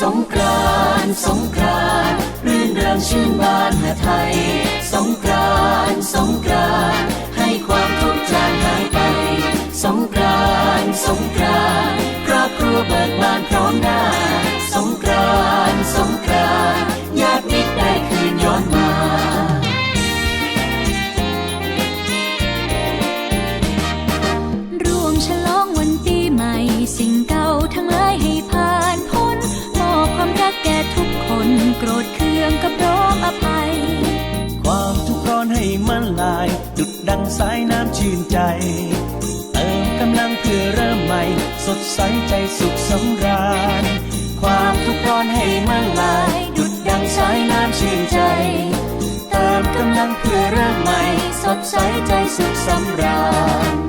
สงกรานสงกรานรื่นเริงชื่นบานหาไทย สงกรานสงกรานให้ความทุกข์จางหายไป สงกรานสงกรานครอบครัว นโกรธเคืองก็พร้อมอภัย ความทุกข์ร้อนให้มันลาย ดุดดังสายน้ำชื่นใจ เติมกำลังเพื่อเริ่มใหม่ สดใสใจสุขสำราญ ความทุกข์ร้อนให้มันลาย ดุดดังสายน้ำชื่นใจ เติมกำลังเพื่อเริ่มใหม่ สดใสใจสุขสำราญ